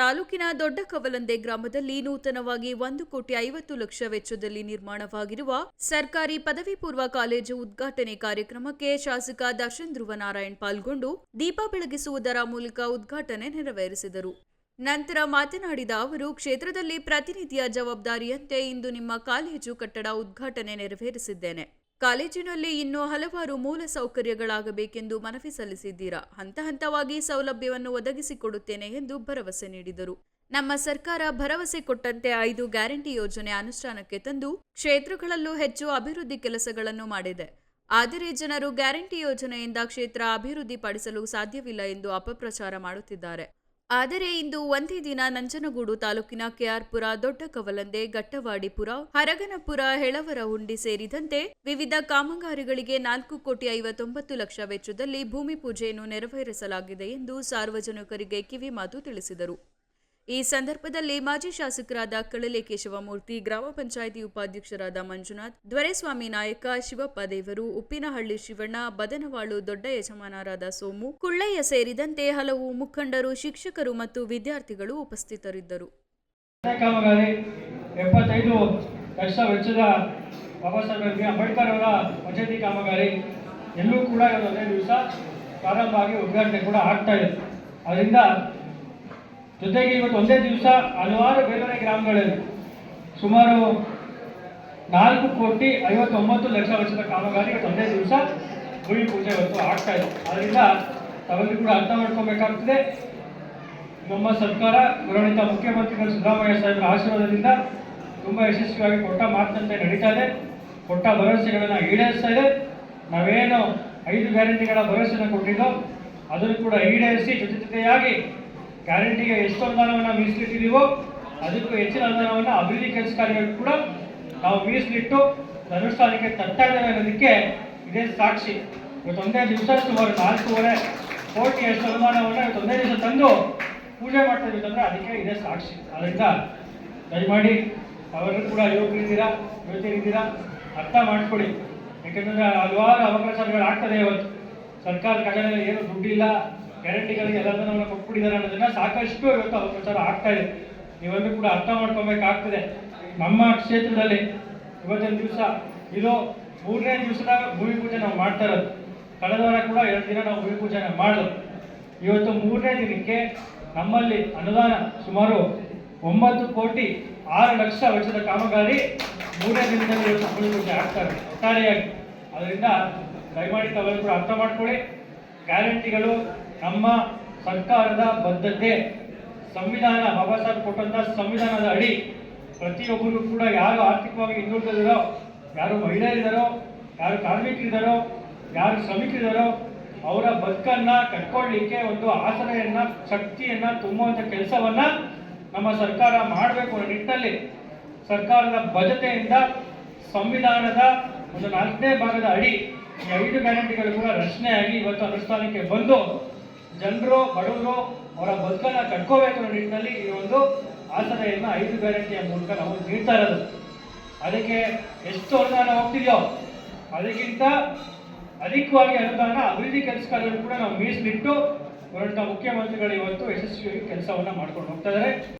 ತಾಲೂಕಿನ ದೊಡ್ಡ ಕವಲಂದೆ ಗ್ರಾಮದಲ್ಲಿ ನೂತನವಾಗಿ ಒಂದು ಕೋಟಿ ಐವತ್ತು ಲಕ್ಷ ವೆಚ್ಚದಲ್ಲಿ ನಿರ್ಮಾಣವಾಗಿರುವ ಸರ್ಕಾರಿ ಪದವಿ ಪೂರ್ವ ಕಾಲೇಜು ಉದ್ಘಾಟನೆ ಕಾರ್ಯಕ್ರಮಕ್ಕೆ ಶಾಸಕ ದರ್ಶನ್ ಧ್ರುವನಾರಾಯಣ್ ಪಾಲ್ಗೊಂಡು ದೀಪ ಬೆಳಗಿಸುವುದರ ಮೂಲಕ ಉದ್ಘಾಟನೆ ನೆರವೇರಿಸಿದರು. ನಂತರ ಮಾತನಾಡಿದ ಅವರು, ಕ್ಷೇತ್ರದಲ್ಲಿ ಪ್ರತಿನಿಧಿಯ ಜವಾಬ್ದಾರಿಯಂತೆ ಇಂದು ನಿಮ್ಮ ಕಾಲೇಜು ಕಟ್ಟಡ ಉದ್ಘಾಟನೆ ನೆರವೇರಿಸಿದ್ದೇನೆ. ಕಾಲೇಜಿನಲ್ಲಿ ಇನ್ನೂ ಹಲವಾರು ಮೂಲ ಸೌಕರ್ಯಗಳಾಗಬೇಕೆಂದು ಮನವಿ ಸಲ್ಲಿಸಿದ್ದೀರಾ? ಹಂತ ಹಂತವಾಗಿ ಸೌಲಭ್ಯವನ್ನು ಒದಗಿಸಿಕೊಡುತ್ತೇನೆ ಎಂದು ಭರವಸೆ ನೀಡಿದರು. ನಮ್ಮ ಸರ್ಕಾರ ಭರವಸೆ ಕೊಟ್ಟಂತೆ ಐದು ಗ್ಯಾರಂಟಿ ಯೋಜನೆ ಅನುಷ್ಠಾನಕ್ಕೆ ತಂದು ಕ್ಷೇತ್ರಗಳಲ್ಲೂ ಹೆಚ್ಚು ಅಭಿವೃದ್ಧಿ ಕೆಲಸಗಳನ್ನು ಮಾಡಿದೆ. ಆದರೆ ಜನರು ಗ್ಯಾರಂಟಿ ಯೋಜನೆಯಿಂದ ಕ್ಷೇತ್ರ ಅಭಿವೃದ್ಧಿ ಪಡಿಸಲು ಸಾಧ್ಯವಿಲ್ಲ ಎಂದು ಅಪಪ್ರಚಾರ ಮಾಡುತ್ತಿದ್ದಾರೆ. ಆದರೆ ಇಂದು ಒಂದೇ ದಿನ ನಂಜನಗೂಡು ತಾಲೂಕಿನ ಕೆಆರ್ಪುರ ದೊಡ್ಡ ಕವಲಂದೆ ಘಟ್ಟವಾಡಿಪುರ ಹರಗನಪುರ, ಹೆಳವರ ಹುಂಡಿ ಸೇರಿದಂತೆ ವಿವಿಧ ಕಾಮಗಾರಿಗಳಿಗೆ ನಾಲ್ಕು ಕೋಟಿ ಐವತ್ತೊಂಬತ್ತು ಲಕ್ಷ ವೆಚ್ಚದಲ್ಲಿ ಭೂಮಿ ಪೂಜೆಯನ್ನು ನೆರವೇರಿಸಲಾಗಿದೆ ಎಂದು ಸಾರ್ವಜನಿಕರಿಗೆ ಕಿವಿಮಾತು ತಿಳಿಸಿದರು. ಈ ಸಂದರ್ಭದಲ್ಲಿ ಮಾಜಿ ಶಾಸಕರಾದ ಕಳಲೆ ಕೇಶವಮೂರ್ತಿ ಗ್ರಾಮ ಪಂಚಾಯಿತಿ ಉಪಾಧ್ಯಕ್ಷರಾದ ಮಂಜುನಾಥ್, ದ್ವರೆಸ್ವಾಮಿ ನಾಯಕ ಶಿವಪ್ಪ ದೇವರು ಉಪ್ಪಿನಹಳ್ಳಿ ಶಿವಣ್ಣ, ಬದನವಾಳು ದೊಡ್ಡ ಯಜಮಾನರಾದ ಸೋಮು, ಕುಳ್ಳಯ್ಯ ಸೇರಿದಂತೆ ಹಲವು ಮುಖಂಡರು, ಶಿಕ್ಷಕರು ಮತ್ತು ವಿದ್ಯಾರ್ಥಿಗಳು ಉಪಸ್ಥಿತರಿದ್ದರು. ಎಲ್ಲೂ ಕೂಡ ದಿವಸ ಪ್ರಾರಂಭ ಆಗಿ ಉದ್ಘಾಟನೆ ಕೂಡ ಆಗ್ತಾ ಇದೆ. ಅದರಿಂದ ಜೊತೆಗೆ ಇವತ್ತು ಒಂದೇ ದಿವಸ ಹಲವಾರು ಬೇರೆ ಗ್ರಾಮಗಳಲ್ಲಿ ಸುಮಾರು ನಾಲ್ಕು ಕೋಟಿ ಐವತ್ತೊಂಬತ್ತು ಲಕ್ಷ ವರ್ಷದ ಕಾಮಗಾರಿ ಇವತ್ತು ಒಂದೇ ದಿವಸ ಭೂಮಿ ಪೂಜೆ ಇವತ್ತು ಆಗ್ತಾ ಇದೆ. ಅದರಿಂದ ತಾವೆಲ್ಲರೂ ಕೂಡ ಅರ್ಥ ಮಾಡ್ಕೋಬೇಕಾಗ್ತದೆ. ನಮ್ಮ ಸರ್ಕಾರ ಗೌರವಿತ ಮುಖ್ಯಮಂತ್ರಿಗಳು ಸಿದ್ದರಾಮಯ್ಯ ಸಾಹೇಬರ ಆಶೀರ್ವಾದದಿಂದ ತುಂಬ ಯಶಸ್ವಿಯಾಗಿ ಕೊಟ್ಟ ಮಾತಂತೆ ನಡೀತಾ ಇದೆ. ಕೊಟ್ಟ ಭರವಸೆಗಳನ್ನು ಈಡೇರಿಸ್ತಾ ಇದೆ. ನಾವೇನು ಐದು ಗ್ಯಾರಂಟಿಗಳ ಭರವಸೆಯನ್ನು ಕೊಟ್ಟಿದ್ದೋ, ಅದನ್ನು ಕೂಡ ಈಡೇರಿಸಿ ಜೊತೆ ಜೊತೆಯಾಗಿ ಗ್ಯಾರಂಟಿಗೆ ಎಷ್ಟು ಅನುದಾನವನ್ನು ಮೀಸಲಿಟ್ಟಿದ್ದೀವೋ ಅದಕ್ಕೂ ಹೆಚ್ಚಿನ ಅನುದಾನವನ್ನು ಅಭಿವೃದ್ಧಿ ಕೆಲಸ ಕಾರ್ಯಗಳು ಕೂಡ ನಾವು ಮೀಸಲಿಟ್ಟು ಅನುಷ್ಠಾನಕ್ಕೆ ಇದ್ದೇವೆ ಅನ್ನೋದಕ್ಕೆ ಇದೇ ಸಾಕ್ಷಿ. ಇವತ್ತೊಂದೇ ದಿವಸ ಸುಮಾರು ನಾಲ್ಕೂವರೆ ಕೋಟಿಯಷ್ಟು ಅನುದಾನವನ್ನು ಇವತ್ತೊಂದೇ ದಿವಸ ತಂದು ಪೂಜೆ ಮಾಡ್ತಾ ಇದ್ದೀವಿ ಅದಕ್ಕೆ ಇದೇ ಸಾಕ್ಷಿ. ಆದ್ದರಿಂದ ದಯಮಾಡಿ ಅವರನ್ನು ಕೂಡ ಯುವಕರಿದ್ದೀರಾ ಯುವತಿಯರಿದ್ದೀರಾ ಅರ್ಥ ಮಾಡ್ಕೊಳ್ಳಿ. ಯಾಕೆಂದ್ರೆ ಹಲವಾರು ಅವಕಾಶಗಳು ಆಗ್ತದೆ ಇವತ್ತು. ಸರ್ಕಾರ ಕಡೆ ಏನು ದುಡ್ಡಿಲ್ಲ. ಗ್ಯಾರಂಟಿಗಳಿಗೆ ಎಲ್ಲದನ್ನು ಕೊಟ್ಬಿಟ್ಟಿದ್ದಾರೆ ಅನ್ನೋದನ್ನ ಸಾಕಷ್ಟು ಇವತ್ತು ಅಪಪ್ರಚಾರ ಆಗ್ತಾ ಇದೆ. ನೀವೆಲ್ಲರೂ ಕೂಡ ಅರ್ಥ ಮಾಡ್ಕೊಬೇಕಾಗ್ತದೆ. ನಮ್ಮ ಕ್ಷೇತ್ರದಲ್ಲಿ ಇವತ್ತಿನ ದಿವಸ ಇದು ಮೂರನೇ ದಿವಸದ ಭೂಮಿ ಪೂಜೆ ನಾವು ಮಾಡ್ತಾ ಇರೋದು. ಕಳೆದ ವಾರ ಕೂಡ ಎರಡು ದಿನ ನಾವು ಭೂಮಿ ಪೂಜೆನ ಮಾಡೋದು. ಇವತ್ತು ಮೂರನೇ ದಿನಕ್ಕೆ ನಮ್ಮಲ್ಲಿ ಅನುದಾನ ಸುಮಾರು ಒಂಬತ್ತು ಕೋಟಿ ಆರು ಲಕ್ಷ ವೆಚ್ಚದ ಕಾಮಗಾರಿ ಮೂರನೇ ದಿನದಲ್ಲಿ ಇವತ್ತು ಭೂಮಿ ಪೂಜೆ ಆಗ್ತಾರೆ ಒಟ್ಟಾರೆಯಾಗಿ. ಅದರಿಂದ ದಯಮಾಡಿ ತಾವೆಲ್ಲರೂ ಕೂಡ ಅರ್ಥ ಮಾಡ್ಕೊಳ್ಳಿ. ಗ್ಯಾರಂಟಿಗಳು ನಮ್ಮ ಸರ್ಕಾರದ ಬದ್ಧತೆ, ಸಂವಿಧಾನ ಬಾಬಾ ಸಾಹೇಬ್ ಕೊಟ್ಟಂತ ಸಂವಿಧಾನದ ಅಡಿ ಪ್ರತಿಯೊಬ್ಬರು ಕೂಡ ಯಾರು ಆರ್ಥಿಕವಾಗಿ ಹಿಂದುಳಿದಿದ್ದಾರೋ ಯಾರು ಮಹಿಳೆಯರಿದ್ದಾರೋ ಯಾರು ಕಾರ್ಮಿಕರಿದ್ದಾರೋ ಯಾರು ಶ್ರಮಿಕರಿದ್ದಾರೋ ಅವರ ಬದುಕನ್ನ ಕಟ್ಕೊಳ್ಳಿಕ್ಕೆ ಒಂದು ಆಸರೆಯನ್ನ, ಶಕ್ತಿಯನ್ನ ತುಂಬುವಂತ ಕೆಲಸವನ್ನ ನಮ್ಮ ಸರ್ಕಾರ ಮಾಡಬೇಕು ಅನ್ನೋ ನಿಟ್ಟಿನಲ್ಲಿ ಸರ್ಕಾರದ ಬದ್ಧತೆಯಿಂದ ಸಂವಿಧಾನದ ಒಂದು ನಾಲ್ಕನೇ ಭಾಗದ ಅಡಿ ಈ ಐದು ಗ್ಯಾರಂಟಿಗಳು ಕೂಡ ರಚನೆಯಾಗಿ ಇವತ್ತು ಅನುಷ್ಠಾನಕ್ಕೆ ಬಂದು ಜನರು, ಬಡವರು ಅವರ ಬದುಕನ್ನ ಕಟ್ಕೋಬೇಕು ಅನ್ನೋ ನಿಟ್ಟಿನಲ್ಲಿ ಈ ಒಂದು ಆಸರೆಯನ್ನ ಐದು ಗ್ಯಾರಂಟಿಯ ಮೂಲಕ ನಾವು ನೀಡ್ತಾ ಇರೋದು. ಅದಕ್ಕೆ ಎಷ್ಟು ಅನುದಾನ ಹೋಗ್ತಿದೆಯೋ ಅದಕ್ಕಿಂತ ಅಧಿಕವಾಗಿ ಅನುದಾನ ಅಭಿವೃದ್ಧಿ ಕೆಲಸ ಕಾರ್ಯಗಳು ಕೂಡ ನಾವು ಮೀಸಲಿಟ್ಟು ಹೊರಟ ಮುಖ್ಯಮಂತ್ರಿಗಳು ಇವತ್ತು ಯಶಸ್ವಿಯಾಗಿ ಕೆಲಸವನ್ನ ಮಾಡ್ಕೊಂಡು ಹೋಗ್ತಾ ಇದ್ದಾರೆ.